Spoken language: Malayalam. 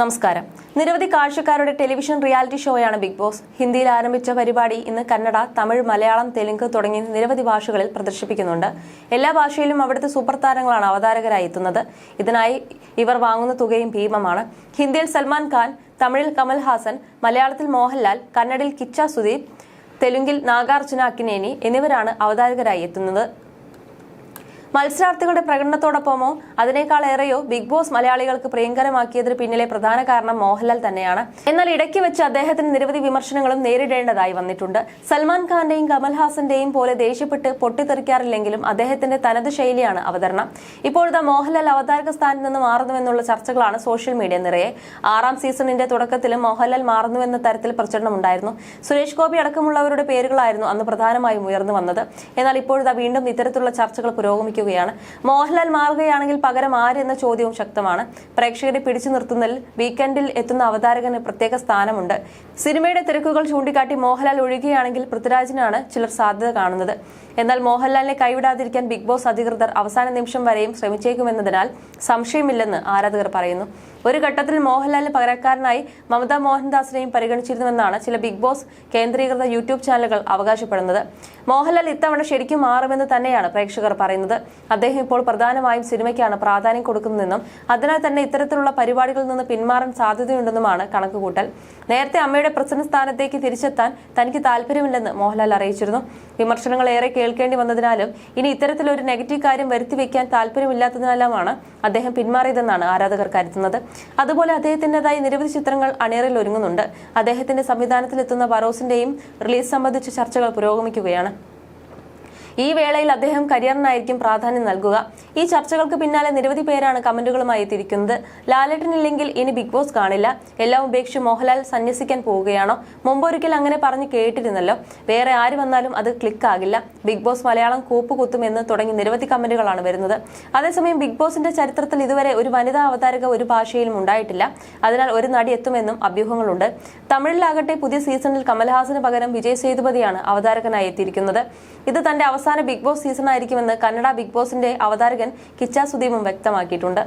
നമസ്കാരം. നിരവധി കാഴ്ചക്കാരുടെ ടെലിവിഷൻ റിയാലിറ്റി ഷോയാണ് ബിഗ് ബോസ്. ഹിന്ദിയിൽ ആരംഭിച്ച പരിപാടി ഇന്ന് കന്നഡ തമിഴ് മലയാളം തെലുങ്ക് തുടങ്ങിയ നിരവധി ഭാഷകളിൽ പ്രദർശിപ്പിക്കുന്നുണ്ട്. എല്ലാ ഭാഷയിലും അവിടുത്തെ സൂപ്പർ താരങ്ങളാണ് അവതാരകരായി എത്തുന്നത്. ഇതിനായി ഇവർ വാങ്ങുന്ന തുകയും ഭീമമാണ്. ഹിന്ദിയിൽ സൽമാൻ ഖാൻ തമിഴിൽ കമൽ ഹാസൻ മലയാളത്തിൽ മോഹൻലാൽ കന്നഡയിൽ കിച്ച സുദീപ് തെലുങ്കിൽ നാഗാർജുന അക്കിനേനി എന്നിവരാണ് അവതാരകരായി എത്തുന്നത്. മത്സരാർത്ഥികളുടെ പ്രകടനത്തോടൊപ്പമോ? അതിനേക്കാളേറെയോ ബിഗ് ബോസ് മലയാളികൾക്ക് പ്രിയങ്കരമാക്കിയതിന് പിന്നിലെ പ്രധാന കാരണം മോഹൻലാൽ തന്നെയാണ്. എന്നാൽ ഇടയ്ക്ക് വെച്ച് അദ്ദേഹത്തിന് നിരവധി വിമർശനങ്ങളും നേരിടേണ്ടതായി വന്നിട്ടുണ്ട്. സൽമാൻ ഖാന്റെയും കമൽഹാസന്റെയും പോലെ ദേഷ്യപ്പെട്ട് പൊട്ടിത്തെറിക്കാറില്ലെങ്കിലും അദ്ദേഹത്തിന്റെ തനത് ശൈലിയാണ് അവതരണം. ഇപ്പോഴത്തെ മോഹൻലാൽ അവതാരക സ്ഥാനത്ത് നിന്ന് മാറുന്നുവെന്നുള്ള ചർച്ചകളാണ് സോഷ്യൽ മീഡിയ നിറയെ. ആറാം സീസണിന്റെ തുടക്കത്തിലും മോഹൻലാൽ മാറുന്നുവെന്ന തരത്തിൽ പ്രചരണം ഉണ്ടായിരുന്നു സുരേഷ് ഗോപി അടക്കമുള്ളവരുടെ പേരുകളായിരുന്നു അന്ന് പ്രധാനമായും ഉയർന്നു വന്നത്. എന്നാൽ ഇപ്പോഴത്തെ വീണ്ടും ഇത്തരത്തിലുള്ള ചർച്ചകൾ പുരോഗമിക്കുകയാണ് മോഹൻലാൽ മാറുകയാണെങ്കിൽ പകരം ആര് എന്ന ചോദ്യവും ശക്തമാണ്. പ്രേക്ഷകരെ പിടിച്ചു നിർത്തുന്നതിൽ വീക്കെൻഡിൽ എത്തുന്ന അവതാരകന് പ്രത്യേക സ്ഥാനമുണ്ട്. സിനിമയുടെ തിരക്കുകൾ ചൂണ്ടിക്കാട്ടി മോഹൻലാൽ ഒഴിയുകയാണെങ്കിൽ പൃഥ്വിരാജിനാണ് ചിലർ സാധ്യത കാണുന്നത്. എന്നാൽ മോഹൻലാലിനെ കൈവിടാതിരിക്കാൻ ബിഗ് ബോസ് അധികൃതർ അവസാന നിമിഷം വരെയും ശ്രമിച്ചേക്കുമെന്നതിനാൽ സംശയമില്ലെന്ന് ആരാധകർ പറയുന്നു. ഒരു ഘട്ടത്തിൽ മോഹൻലാലിന് പകരക്കാരനായി മമതാ മോഹൻദാസിനെയും പരിഗണിച്ചിരുന്നുവെന്നാണ് ചില ബിഗ് ബോസ് കേന്ദ്രീകൃത യൂട്യൂബ് ചാനലുകൾ അവകാശപ്പെടുന്നത്. മോഹൻലാൽ ഇത്തവണ ശരിക്കും മാറുമെന്ന് തന്നെയാണ് പ്രേക്ഷകർ പറയുന്നത്. അദ്ദേഹം ഇപ്പോൾ പ്രധാനമായും സിനിമയ്ക്കാണ് പ്രാധാന്യം കൊടുക്കുന്നതെന്നും അതിനാൽ തന്നെ ഇത്തരത്തിലുള്ള പരിപാടികളിൽ നിന്ന് പിന്മാറാൻ സാധ്യതയുണ്ടെന്നുമാണ് കണക്കുകൂട്ടൽ. നേരത്തെ അമ്മയുടെ പ്രസിഡന്റ് സ്ഥാനത്തേക്ക് തിരിച്ചെത്താൻ തനിക്ക് താല്പര്യമില്ലെന്ന് മോഹൻലാൽ അറിയിച്ചിരുന്നു. വിമർശനങ്ങൾ ഏറെ കേൾക്കേണ്ടി വന്നതിനാലും ഇനി ഇത്തരത്തിലൊരു നെഗറ്റീവ് കാര്യം വരുത്തിവെക്കാൻ താല്പര്യമില്ലാത്തതിനാലുമാണ് അദ്ദേഹം പിന്മാറിയതെന്നാണ് ആരാധകർ കരുതുന്നത്. അതുപോലെ അദ്ദേഹത്തിന്റെതായി നിരവധി ചിത്രങ്ങൾ അണിയറിൽ ഒരുങ്ങുന്നുണ്ട്. അദ്ദേഹത്തിന്റെ സംവിധാനത്തിലെത്തുന്ന ബറോസിന്റെയും റിലീസ് സംബന്ധിച്ച ചർച്ചകൾ പുരോഗമിക്കുകയാണ്. ഈ വേളയിൽ അദ്ദേഹം കരിയറിനായിരിക്കും പ്രാധാന്യം നൽകുക. ഈ ചർച്ചകൾക്ക് പിന്നാലെ നിരവധി പേരാണ് കമന്റുകളുമായി എത്തിയിരിക്കുന്നത്. ലാലേട്ടനില്ലെങ്കിൽ ഇനി ബിഗ് ബോസ് കാണില്ല. എല്ലാം ഉപേക്ഷിച്ച് മോഹൻലാൽ സന്യസിക്കാൻ പോവുകയാണോ? മുമ്പൊരിക്കൽ അങ്ങനെ പറഞ്ഞു കേട്ടിരുന്നല്ലോ. വേറെ ആര് വന്നാലും അത് ക്ലിക്ക് ആകില്ല. ബിഗ് ബോസ് മലയാളം കൂപ്പ് കുത്തുമെന്ന് തുടങ്ങി നിരവധി കമന്റുകളാണ് വരുന്നത്. അതേസമയം ബിഗ് ബോസിന്റെ ചരിത്രത്തിൽ ഇതുവരെ ഒരു വനിതാ അവതാരക ഒരു ഭാഷയിലും ഉണ്ടായിട്ടില്ല. അതിനാൽ ഒരു നടി എത്തുമെന്നും അഭ്യൂഹങ്ങളുണ്ട്. തമിഴിലാകട്ടെ പുതിയ സീസണിൽ കമൽഹാസന് പകരം വിജയ് സേതുപതിയാണ് അവതാരകനായി എത്തിയിരിക്കുന്നത്. ഇത് തന്റെ അവസാന ബിഗ് ബോസ് സീസൺ ആയിരിക്കുമെന്ന് കന്നഡ ബിഗ് ബോസിന്റെ അവതാരകൻ കിച്ച സുദീപും വ്യക്തമാക്കിയിട്ടുണ്ട്.